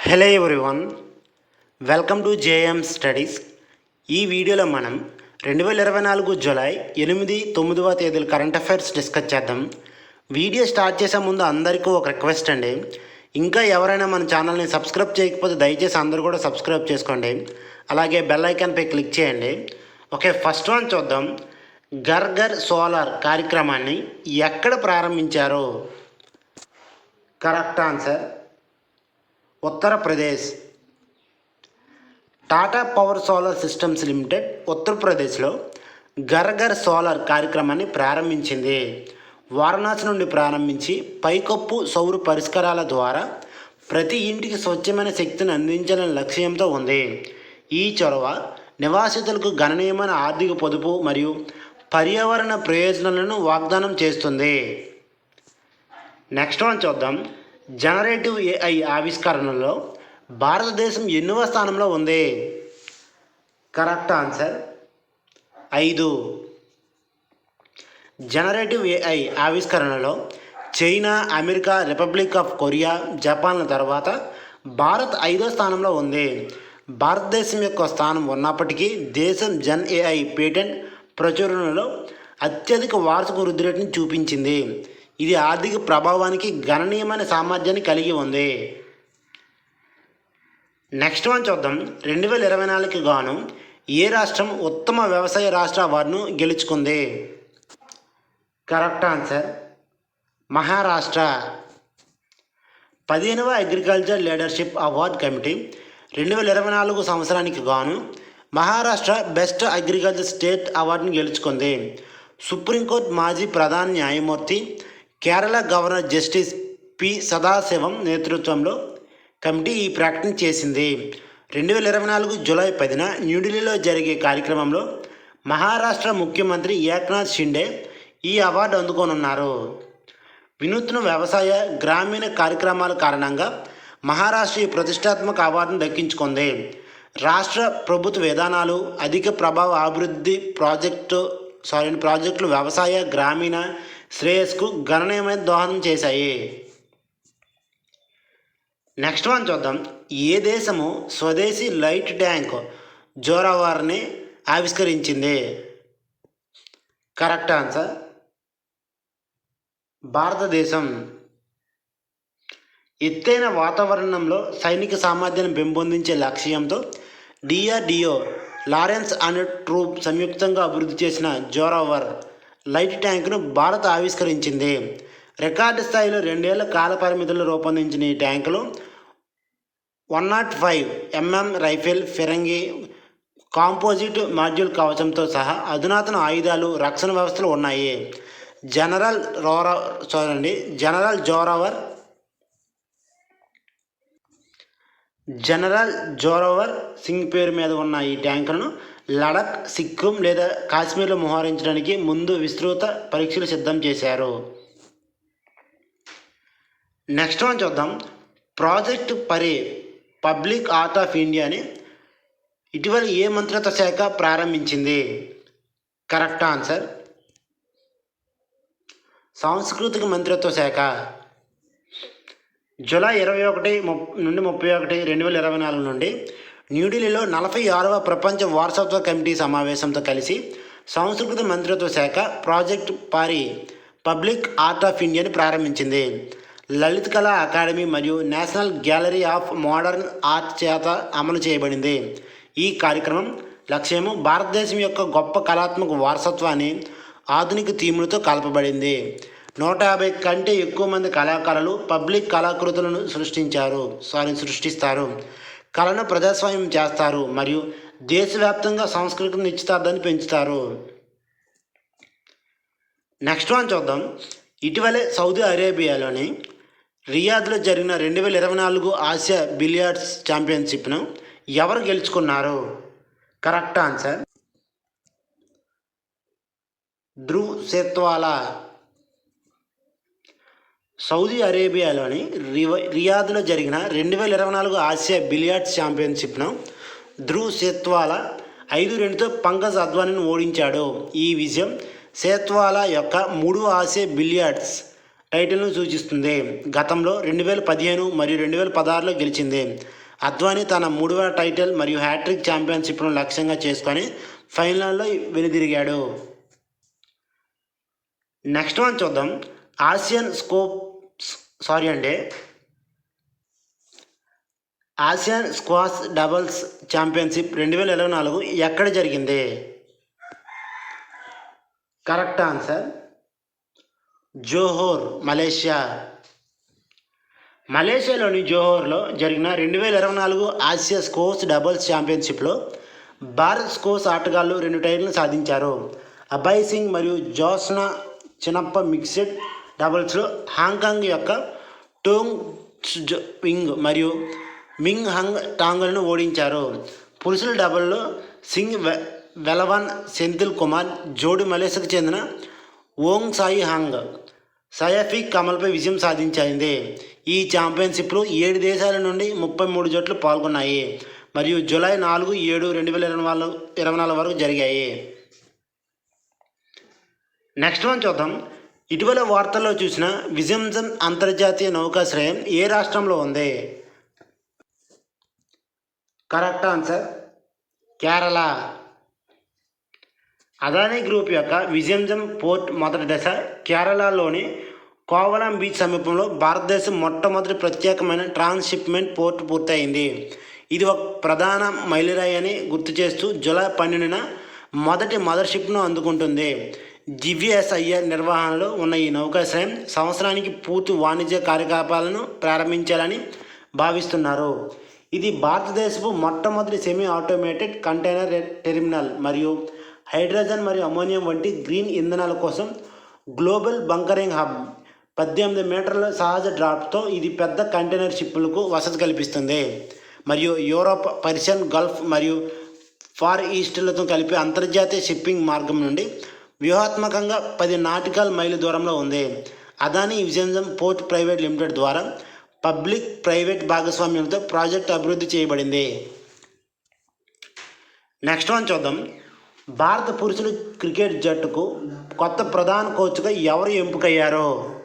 Hello everyone welcome to JM studies ఈ వీడియోలో మనం రెండు వేల ఇరవై నాలుగు జూలై ఎనిమిది తొమ్మిదవ తేదీలు కరెంట్ అఫైర్స్ డిస్కస్ చేద్దాం. వీడియో స్టార్ట్ చేసే ముందు అందరికీ ఒక రిక్వెస్ట్ అండి. ఇంకా ఎవరైనా మన ఛానల్ని సబ్స్క్రైబ్ చేయకపోతే దయచేసి అందరూ కూడా సబ్స్క్రైబ్ చేసుకోండి. అలాగే బెల్ ఐకాన్పై క్లిక్ చేయండి. ఓకే ఫస్ట్ వన్ చూద్దాం. గర్గర్ సోలార్ కార్యక్రమాన్ని ఎక్కడ ప్రారంభించారు? Correct answer Uttar Pradesh. Tata power solar systems limited ఉత్తరప్రదేశ్లో గర్గర్ సోలార్ కార్యక్రమాన్ని ప్రారంభించింది. వారణాసి నుండి ప్రారంభించి పైకప్పు సౌర పరిష్కారాల ద్వారా ప్రతి ఇంటికి స్వచ్ఛమైన శక్తిని అందించాలనే లక్ష్యంతో ఉంది. ఈ చొరవ నివాసితులకు గణనీయమైన ఆర్థిక పొదుపు మరియు పర్యావరణ ప్రయోజనాలను వాగ్దానం చేస్తుంది. నెక్స్ట్ వన్ చూద్దాం. జనరేటివ్ ఏఐ ఆవిష్కరణలో భారతదేశం ఎన్నవ స్థానంలో ఉంది. కరెక్ట్ ఆన్సర్ ఐదు. Generative AI ఆవిష్కరణలో China America republic of Korea జపాన్ల తర్వాత భారత్ ఐదో స్థానంలో ఉంది. భారతదేశం యొక్క స్థానం ఉన్నప్పటికీ దేశం జన్ ఏఐ పేటెంట్ ప్రచురణలో అత్యధిక వార్షిక వృద్ధి రేటును చూపించింది. ఇది ఆర్థిక ప్రభావానికి గణనీయమైన సామర్థ్యాన్ని కలిగి ఉంది. నెక్స్ట్ వన్ చూద్దాం. రెండు వేల ఇరవై నాలుగుకి గాను ఏ రాష్ట్రం ఉత్తమ వ్యవసాయ రాష్ట్ర అవార్డును గెలుచుకుంది? Correct answer Maharashtra. పదిహేనవ అగ్రికల్చర్ లీడర్షిప్ అవార్డ్ కమిటీ రెండు వేల ఇరవై నాలుగు సంవత్సరానికి గాను మహారాష్ట్ర బెస్ట్ అగ్రికల్చర్ స్టేట్ అవార్డును గెలుచుకుంది. సుప్రీంకోర్టు మాజీ ప్రధాన న్యాయమూర్తి Kerala governor justice P Sathasivam నేతృత్వంలో కమిటీ ఈ ప్రకటన చేసింది. రెండు వేల ఇరవై నాలుగు జూలై పదిన న్యూఢిల్లీలో జరిగే కార్యక్రమంలో మహారాష్ట్ర ముఖ్యమంత్రి ఏక్నాథ్ షిండే ఈ అవార్డు అందుకోనున్నారు. వినూత్న వ్యవసాయ గ్రామీణ కార్యక్రమాల కారణంగా మహారాష్ట్ర ఈ ప్రతిష్టాత్మక అవార్డును దక్కించుకుంది. రాష్ట్ర ప్రభుత్వ విధానాలు అధిక ప్రభావ అభివృద్ధి ప్రాజెక్టు సారీ ప్రాజెక్టులు వ్యవసాయ గ్రామీణ శ్రేయస్కు గణనీయమైన దోహదం చేశాయి. నెక్స్ట్ వన్ చూద్దాం. ఏ దేశము స్వదేశీ లైట్ ట్యాంక్ జోరావార్ని ఆవిష్కరించింది? కరెక్ట్ ఆన్సర్ భారతదేశం. ఎత్తైన వాతావరణంలో సైనిక సామర్థ్యాన్ని పెంపొందించే లక్ష్యంతో డిఆర్డిఓ లారెన్స్ అండ్ ట్రూప్ సంయుక్తంగా అభివృద్ధి చేసిన జోరావర్ లైట్ ట్యాంక్ను భారత్ ఆవిష్కరించింది. రికార్డు స్థాయిలో రెండేళ్ళ కాల పరిమితులు రూపొందించిన ఈ ట్యాంకులు one not five MM rifle ఫిరంగి కాంపోజిట్ మాడ్యూల్ కవచంతో సహా అధునాతన ఆయుధాలు రక్షణ వ్యవస్థలు ఉన్నాయి. జనరల్ రోరా చూడండి జనరల్ జోరావర్ జనరల్ జోరోవర్ సింగ్ పేరు మీద ఉన్న ఈ ట్యాంకులను లడక్ సిక్కిం లేదా కాశ్మీర్లో మోహరించడానికి ముందు విస్తృత పరీక్షలు సిద్ధం చేశారు. నెక్స్ట్ వన్ చూద్దాం. Project PARI public art of ఇండియాని ఇటీవల ఏ మంత్రిత్వ శాఖ ప్రారంభించింది? Correct answer. సాంస్కృతిక మంత్రిత్వ శాఖ. జూలై ఇరవై ఒకటి ముప్ నుండి ముప్పై ఒకటి రెండు వేల ఇరవై నాలుగు నుండి న్యూఢిల్లీలో నలభై ఆరవ ప్రపంచ వారసత్వ కమిటీ సమావేశంతో కలిసి సాంస్కృతిక మంత్రిత్వ శాఖ ప్రాజెక్ట్ పారి పబ్లిక్ ఆర్ట్ ఆఫ్ ఇండియాని ప్రారంభించింది. లలిత్ కళా అకాడమీ మరియు national gallery of modern art చేత అమలు చేయబడింది. ఈ కార్యక్రమం లక్ష్యము భారతదేశం యొక్క గొప్ప కళాత్మక వారసత్వాన్ని ఆధునిక థీములతో కలపబడింది. నూట యాభై కంటే ఎక్కువ మంది కళాకారులు పబ్లిక్ కళాకృతులను సృష్టించారు సారీ సృష్టిస్తారు. కళను ప్రజాస్వామ్యం చేస్తారు మరియు దేశవ్యాప్తంగా సాంస్కృతిక నిశ్చితార్థాన్ని పెంచుతారు. నెక్స్ట్ వన్ చూద్దాం. ఇటీవలే సౌదీ అరేబియాలోని రియాద్లో జరిగిన రెండు వేల ఇరవై నాలుగు ఆసియా బిలియార్డ్స్ ఛాంపియన్షిప్ను ఎవరు గెలుచుకున్నారు? Correct answer Dhruv Sitwala Saudi అరేబియాలోని రివ రియాద్లో జరిగిన రెండు వేల ఇరవై నాలుగు ఆసియా బిలియార్డ్స్ ఛాంపియన్షిప్ను ధ్రువ్ సేత్వాలా ఐదు రెండుతో పంకజ్ అద్వానీని ఓడించాడు. ఈ విజయం సేత్వాలా యొక్క మూడవ ఆసియా బిలియార్డ్స్ టైటిల్ను సూచిస్తుంది. గతంలో రెండు వేల పదిహేను మరియు రెండు వేల పదహారులో గెలిచింది. అద్వానీ తన మూడవ టైటిల్ మరియు హ్యాట్రిక్ ఛాంపియన్షిప్ను లక్ష్యంగా చేసుకొని ఫైనల్లో వెనుదిరిగాడు. నెక్స్ట్ వన్ చూద్దాం. ఆసియన్ స్కోప్ సారీ అండి. ఆసియన్ స్క్వాష్ డబుల్స్ ఛాంపియన్షిప్ రెండు వేల ఇరవై నాలుగు ఎక్కడ జరిగింది? Correct answer Johor Malaysia. మలేషియాలోని జోహోర్లో జరిగిన రెండు వేల ఇరవై నాలుగు ఆసియా స్కోర్స్ డబుల్స్ ఛాంపియన్షిప్లో భారత్ స్కోర్స్ ఆటగాళ్ళు రెండు టైర్లను సాధించారు. అభయ్ సింగ్ మరియు జోస్నా చిన్నప్ప మిక్స్డ్ డబుల్స్లో హాంకాంగ్ యొక్క టోంగ్ వింగ్ మరియు మింగ్ హంగ్ టాంగులను ఓడించారు. పురుషుల డబుల్లో సింగ్ వె- వెలవన్ సెంథిల్ కుమార్ జోడి మలేషియాకు చెందిన ఓంగ్ సాయి హంగ్ సయాఫిక్ కమల్పై విజయం సాధించింది. ఈ ఛాంపియన్షిప్లో ఏడు దేశాల నుండి ముప్పై మూడు జట్లు పాల్గొన్నాయి. మరియు జూలై నాలుగు ఏడు రెండు వేల ఇరవై నాలుగు ఇరవై నాలుగు వరకు జరిగాయి. నెక్స్ట్ వన్ చూద్దాం. ఇటీవల వార్తల్లో చూసిన విజంజన్ అంతర్జాతీయ నౌకాశ్రయం ఏ రాష్ట్రంలో ఉంది? Correct answer Kerala. Adani group యొక్క విజయంజం పోర్ట్ మొదటి దశ కేరళలోని కోవలం బీచ్ సమీపంలో భారతదేశం మొట్టమొదటి ప్రత్యేకమైన ట్రాన్స్షిప్మెంట్ పోర్ట్ పూర్తయింది. ఇది ఒక ప్రధాన మైలురాయి అని గుర్తు చేస్తూ జూలై పన్నెండున మొదటి మదర్షిప్ను అందుకుంటుంది. జివిఎస్ఐఆర్ నిర్వహణలో ఉన్న ఈ నౌకాశ్రయం సంవత్సరానికి పూర్తి వాణిజ్య కార్యకలాపాలను ప్రారంభించాలని భావిస్తున్నారు. ఇది భారతదేశపు మొట్టమొదటి సెమీ ఆటోమేటెడ్ కంటైనర్ టెర్మినల్ మరియు హైడ్రోజన్ మరియు అమోనియం వంటి గ్రీన్ ఇంధనాల కోసం గ్లోబల్ బంకరింగ్ హబ్ పద్దెనిమిది మీటర్ల సహజ డ్రాప్తో ఇది పెద్ద కంటైనర్ షిప్పులకు వసతి కల్పిస్తుంది. మరియు యూరోప్ పర్షియన్ గల్ఫ్ మరియు ఫార్ ఈస్ట్లతో కలిపి అంతర్జాతీయ షిప్పింగ్ మార్గం నుండి వ్యూహాత్మకంగా పది నాటికల్ మైలు దూరంలో ఉంది. Adani Vizianagaram port private limited ద్వారా పబ్లిక్ ప్రైవేట్ భాగస్వామ్యంతో ప్రాజెక్ట్ అభివృద్ధి చేయబడింది. నెక్స్ట్ వన్ చూద్దాం. భారత పురుషుల క్రికెట్ జట్టుకు కొత్త ప్రధాన కోచ్గా ఎవరు ఎంపికయ్యారో?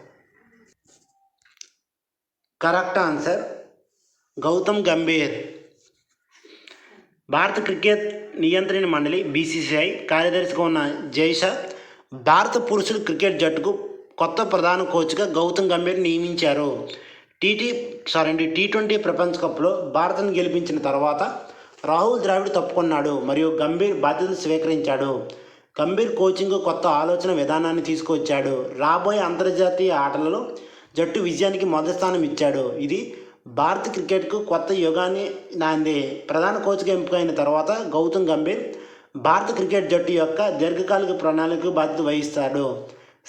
Correct answer Gautam Gambhir. భారత క్రికెట్ నియంత్రణ మండలి బీసీసీఐ కార్యదర్శిగా ఉన్న జైషా భారత పురుషుల క్రికెట్ జట్టుకు కొత్త ప్రధాన కోచ్గా గౌతమ్ గంభీర్ నియమించారు. టీటీ సారీ అండి టీ ట్వంటీ ప్రపంచ కప్లో భారత్ను గెలిపించిన తర్వాత రాహుల్ ద్రావిడ్ తప్పుకున్నాడు మరియు గంభీర్ బాధ్యతలు స్వీకరించాడు. గంభీర్ కోచింగ్ కొత్త ఆలోచన విధానాన్ని తీసుకొచ్చాడు రాబోయే అంతర్జాతీయ ఆటలలో జట్టు విజయానికి మొదటి స్థానం ఇచ్చాడు. ఇది భారత క్రికెట్కు కొత్త యుగాన్ని నాంది ప్రధాన కోచ్గా ఎంపికైన తర్వాత గౌతమ్ గంభీర్ భారత క్రికెట్ జట్టు యొక్క దీర్ఘకాలిక ప్రణాళిక బాధ్యత వహిస్తాడు.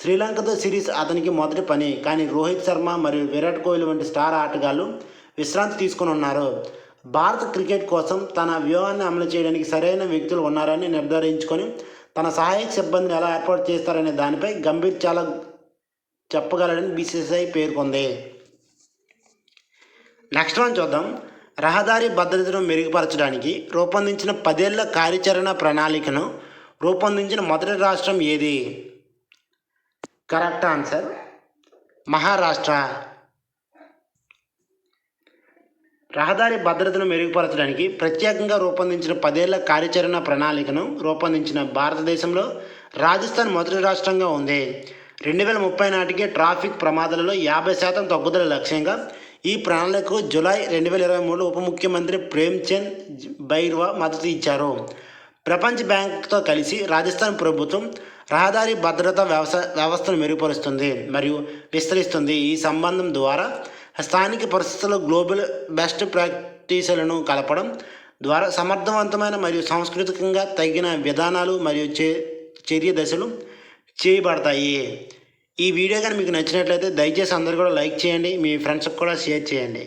శ్రీలంకతో సిరీస్ అతనికి మొదటి పని కానీ రోహిత్ శర్మ మరియు విరాట్ కోహ్లీ వంటి స్టార్ ఆటగాళ్ళు విశ్రాంతి తీసుకుని ఉన్నారు. భారత క్రికెట్ కోసం తన వ్యూహాన్ని అమలు చేయడానికి సరైన వ్యక్తులు ఉన్నారని నిర్ధారించుకొని తన సహాయక సిబ్బందిని ఎలా ఏర్పాటు చేస్తారనే దానిపై గంభీర్ చాలా చెప్పగలడని బీసీసీఐ పేర్కొంది. నెక్స్ట్ వన్ చూద్దాం. రహదారి భద్రతను మెరుగుపరచడానికి రూపొందించిన పదేళ్ళ కార్యాచరణ ప్రణాళికను రూపొందించిన మొదటి రాష్ట్రం ఏది? Correct answer Maharashtra. రహదారి భద్రతను మెరుగుపరచడానికి ప్రత్యేకంగా రూపొందించిన పదేళ్ళ కార్యాచరణ ప్రణాళికను రూపొందించిన భారతదేశంలో రాజస్థాన్ మొదటి రాష్ట్రంగా ఉంది. రెండు వేల ముప్పై నాటికి ట్రాఫిక్ ప్రమాదాలలో యాభై శాతం తగ్గుదల లక్ష్యంగా ఈ ప్రణాళికకు జులై రెండు వేల ఇరవై మూడు ఉప ముఖ్యమంత్రి ప్రేమ్చంద్ బైర్వా మద్దతు ఇచ్చారు. ప్రపంచ బ్యాంక్తో కలిసి రాజస్థాన్ ప్రభుత్వం రహదారి భద్రతా వ్యవస్థ వ్యవస్థను మెరుగుపరుస్తుంది మరియు విస్తరిస్తుంది. ఈ సంబంధం ద్వారా స్థానిక పరిస్థితుల్లో గ్లోబల్ బెస్ట్ ప్రాక్టీసులను కలపడం ద్వారా సమర్థవంతమైన మరియు సాంస్కృతికంగా తగిన విధానాలు మరియు చే చర్య దశలు చేయబడతాయి ఈ వీడియో కానీ మీకు నచ్చినట్లయితే దయచేసి అందరు కూడా లైక్ చేయండి. మీ ఫ్రెండ్స్కి కూడా షేర్ చేయండి.